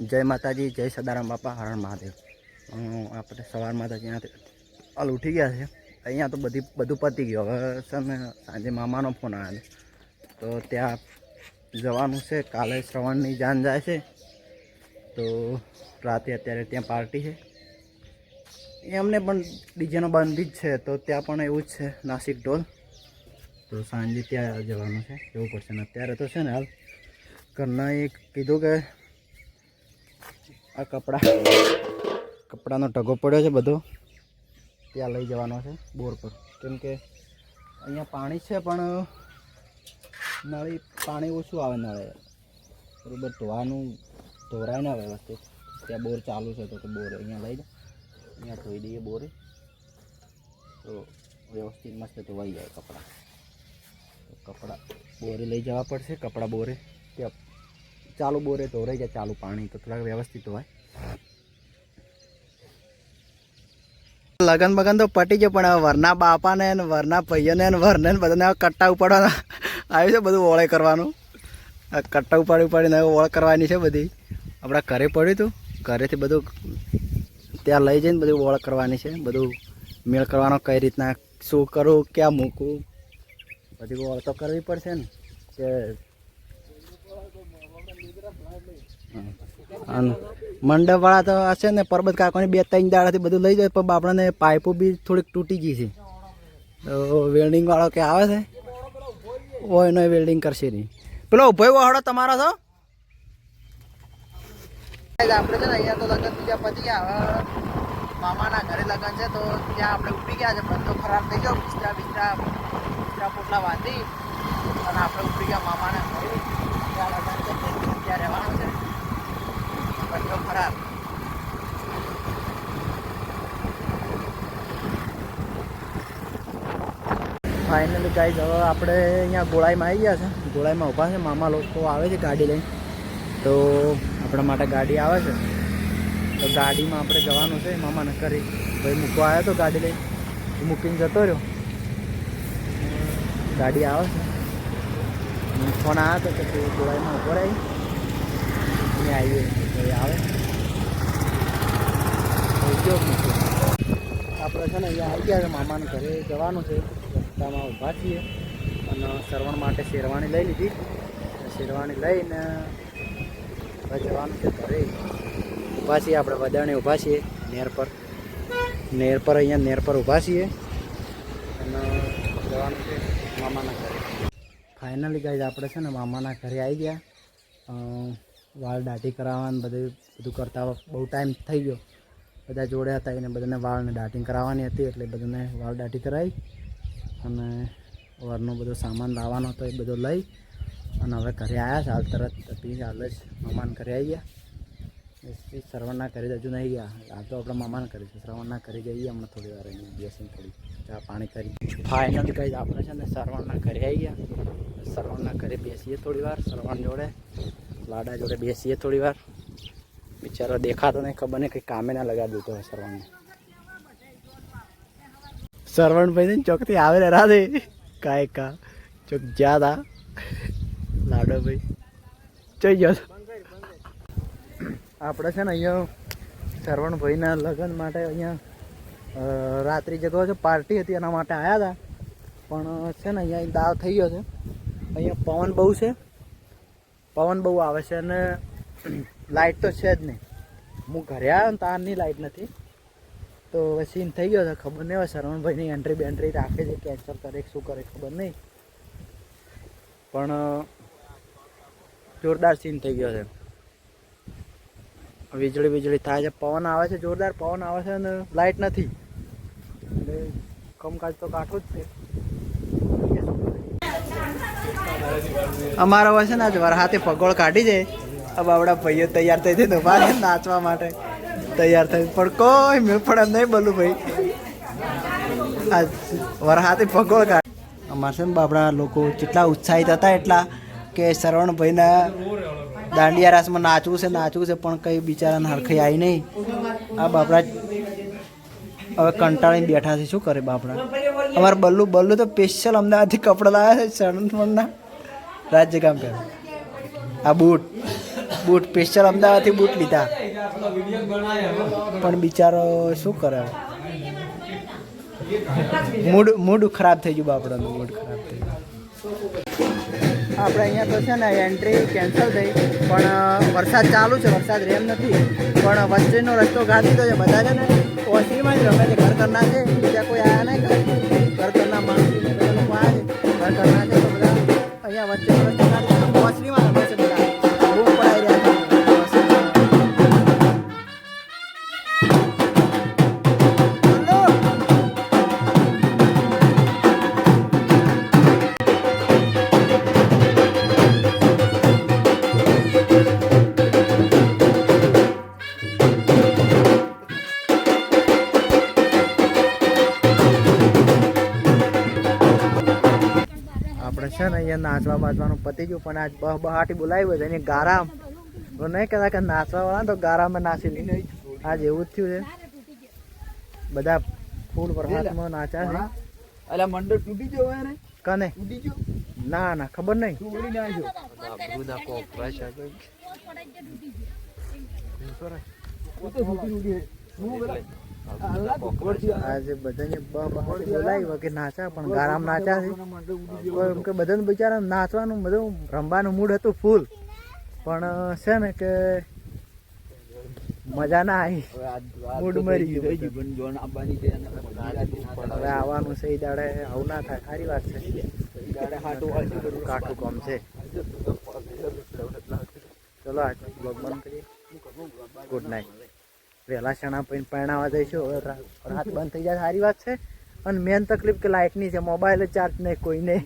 જય માતાજી, જય સદારામ બાપા હરણ મહાદેવ. આપણે સવારમાં તો ત્યાંથી હાલ ઉઠી ગયા છે. અહીંયા તો બધી, બધું પતી ગયું. હવે છે ને સાંજે મામાનો ફોન આવ્યો તો ત્યાં જવાનું છે. કાલે શ્રવણની જાન જાય છે. તો રાતે અત્યારે ત્યાં પાર્ટી છે. એમને પણ ડીજેનો બંધી જ છે. તો ત્યાં પણ એવું જ છે. નાસિક ઢોલ. તો સાંજે ત્યાં જવાનું છે. એવું પડશે ને અત્યારે તો છે ને હાલ ઘરના એક કીધું કે આ કપડા. કપડાનો ટગો પડ્યો છે બધો. ત્યાં લઈ જવાનો છે બોર પર. કેમ કે અહીંયા પાણી છે, પણ નળી, પાણી ઓછું આવે નળે. બરોબર, ધોવાનું ધોરાય ના વ્યવસ્થિત ત્યાં બોર ચાલુ છે તો બોર અહીંયા લઈ જાય અહીંયા ધોઈ દઈએ બોરે. તો વ્યવસ્થિત મસ્ત ધોવાઈ જાય કપડાં. કપડાં બોરે લઈ જવા પડશે, કપડાં બોરે. ત્યાં ચાલુ બોરે ધોરાઈ જાય ચાલુ પાણી તો થોડાક વ્યવસ્થિત હોય. લગન બગન તો પટી ગયો, પણ વરના બાપાને ને વરના ભાઈઓને ને વરને ને બધાને કટ્ટા ઉપાડવાના. આવ્યું છે બધું ઓળે કરવાનું. કટ્ટા ઉપાડી ઉપાડીને ઓળ કરવાની છે બધી. આપણા ઘરે પડ્યું હતું ઘરેથી બધું ત્યાં લઈ જઈને બધું ઓળ કરવાની છે. બધું મેળ કરવાનો કઈ રીતના, શું કરું, ક્યાં મૂકું? બધી ઓળ તો કરવી પડશે ને, કે અને મંડપવાળા તો હશે ને, પરબત કાકોની બે ત્રણ દાડાથી બધું લઈ જાય, પણ આપણને પાઇપો બી થોડીક તૂટી ગઈ છે. તો વેલ્ડિંગ વાળો કે આવે છે? ઓ એનો વેલ્ડિંગ કરશે નહીં. પેલો ઊભો વહાડો તમારો છો આપણે છે ને અહીંયા તો લગ્ન બીજા પતી ગયા. મામાના ઘરે લગ્ન છે, તો ત્યાં આપણે ઊભી ગયા છે બધો ખરાબ થઈ ગયો બિસ્તરા બિસ્તરા બિસ્તરા પોટલા બાંધી અને આપણે ઊભી ગયા મામાના ઘરે ત્યાં લગ્ન છે ત્યાં રહેવાનું છે બધો ખરાબ ફાઇનલી ગાઈઝ હવે આપણે અહીંયા ગોળાઈમાં આવી ગયા છે. ગોળાઈમાં ઊભા છે. મામા લોકો આવે છે ગાડી લઈને. તો આપણા માટે ગાડી આવે છે. તો ગાડીમાં આપણે જવાનું છે. મામાને નક્કરી ભાઈ મૂકવા આવ્યો તો ગાડી લઈને. મૂકીને જતો રહ્યો. ગાડી આવે છે. ફોન આવ્યો હતો કે ગોળાઈમાં ઊભો રહી. આવીએ. ભાઈ આવે. આપણે છે ને અહીંયા આવી ગયા છે. મામાને ઘરે જવાનું છે. રસ્તામાં ઊભા છીએ અને શ્રવણ માટે શેરવાણી લઈ લીધી. શેરવાણી લઈને હવે જવાનું છે ઘરે. ઊભા છીએ આપણે વધારે ઊભા છીએ નેર પર. નેર પર, અહીંયા નેર પર ઊભા છીએ. અને જવાનું છે મામાના ઘરે. ફાઇનલી ગાઈઝ આપણે છે ને મામાના ઘરે આવી ગયા. વાળ દાઢી કરાવવાનું બધું બધું કરતા બહુ ટાઈમ થઈ ગયો. બધા જોડે હતા એને બધાને વાળને દાઢી કરાવવાની હતી એટલે બધાને વાળ દાઢી કરાવી. અને વરનો બધો સામાન લાવવાનો હતો એ બધો લઈ અને હવે ઘરે આવ્યા છે. હાલ તરત હતી, હાલ જ મમાન ઘરે આવી ગયા. શ્રવણના જ હજુ નહીં ગયા. હાલ તો આપણે મમાન છે. શ્રવણના ઘરે જઈએ હમણાં થોડી વાર બેસીને થોડી ચા પાણી કરી. ફાઇનલ કહી આપણે છે ને શ્રવણના ઘરે આવી ગયા. શ્રવણના ઘરે બેસીએ થોડી વાર, શ્રવણ જોડે, લાડા જોડે બેસીએ થોડી વાર. બિચારો દેખાતો નહીં, ખબર નહીં, કંઈ કામે ના લગાડી દીધો શ્રવણને. શ્રવણભાઈ ને ચોકથી આવે ને રાધે કાય કા. ચોક જ્યાં તા. લાડો ભાઈ જોઈ ગયો આપણે છે ને અહીંયા શ્રવણભાઈના લગ્ન માટે અહીંયા રાત્રિ જગો છે, પાર્ટી હતી એના માટે આવ્યા હતા પણ છે ને અહીંયા દાવ થઈ ગયો છે. અહીંયા પવન બહુ છે. પવન બહુ આવે છે અને લાઇટ તો છે જ નહીં. હું ઘરે આવ્યો ને તારની લાઇટ નથી. તો સીન થઈ ગયો છે, ખબર નહીં, હવે શરવણભાઈની એન્ટ્રી બેન્ટ્રી રાખે છે કેન્સલ કરે શું કરે ખબર નહીં. પણ જોરદાર સીન થઈ ગયો છે. વીજળી વીજળી થાય છે, પવન આવે છે, જોરદાર પવન આવે છે અને લાઇટ નથી. એટલે કમકાજ તો કાઠું જ છે. અમારો હોય છે ને આજ વરહાથી પગોળ કાઢી છે. આ બાવડા ભાઈઓ તૈયાર થઈ જાય ઊભા નાચવા માટે. તૈયાર થઈ પણ કોઈ મેં પણ નહીં બોલું ભાઈ. આ વરહાતે પગોળ કાઢ અમારે છે ને બાબડા લોકો જેટલા ઉત્સાહિત હતા એટલા કે શ્રવણભાઈના દાંડિયા રાસમાં નાચવું છે નાચવું છે, પણ કંઈ બિચારાને હરખાઈ આવી નહીં. આ બાપડા હવે કંટાળીને બેઠા છે. શું કરે બાપડા અમારે બલ્લુ બલ્લુ તો સ્પેશિયલ અમદાવાદથી કપડાં લાવ્યા છે, શરણના રાજ્ય કામ કરે. આ બૂટ. બૂટ સ્પેશિયલ અમદાવાદથી બૂટ લીધા. પણ બિચારો શું કરે? મૂડ મૂડ ખરાબ થઈ ગયું બાપડાનું મૂડ ખરાબ થઈ ગયું. આપણે અહીંયા તો છે ને એન્ટ્રી કેન્સલ થઈ. પણ વરસાદ ચાલુ છે વરસાદ રેમ નથી. પણ વચ્ચેનો રસ્તો ગાડી દીધો છે બધા છે ને ઓસીમાં જ રમે છે ઘર કરના છે બીજા કોઈ આયા નહીં ઘર. કરના માણસ ઘર કરના છે તો બધા અહીંયા વચ્ચેનો રસ્તો ગાડી ઓસરીમાં રમે છે છે ને અહીંયા નાચવા બાચવાનું પતી ગયું પણ આજ બહ બહાટી બોલાવી છે એની ગારામ. નહીં કહેતા કે નાચવા વાળા તો ગારામાં નાચી લી આજ એવું જ થયું છે. બધા ફૂલ વરસાદમાં નાચ્યા છે. અલા મંડળ તૂટી ગયો હોય ને? કને? તૂટી ગયો? ના ના ખબર નહીં. તું ઉડી ના આવ્યો બધા કોપરા છે તું તો તૂટી ઉડી આજે બધાને બોલાવી કે નાચ્યા પણ ગારામ નાચ્યા છે. એમ કે બધાને બિચારા નાચવાનું બધું રમવાનું મૂડ હતું ફૂલ પણ છે ને કે મજા ના આવી. મૂડ મરી ગયું હવે આવવાનું છે એ દાડે આવું ના થાય. સારી વાત છે. કાઠું કામ છે. ચલો આજ બ્લોગ બંધ કરીએ. ગુડ નાઇટ વહેલા શણા પૈન પરણાવવા જઈશું. હવે રાત બંધ થઈ જાય, સારી વાત છે. અને મેન તકલીફ કે લાઇટની છે મોબાઈલ ચાર્જ નહીં, કોઈ નહીં.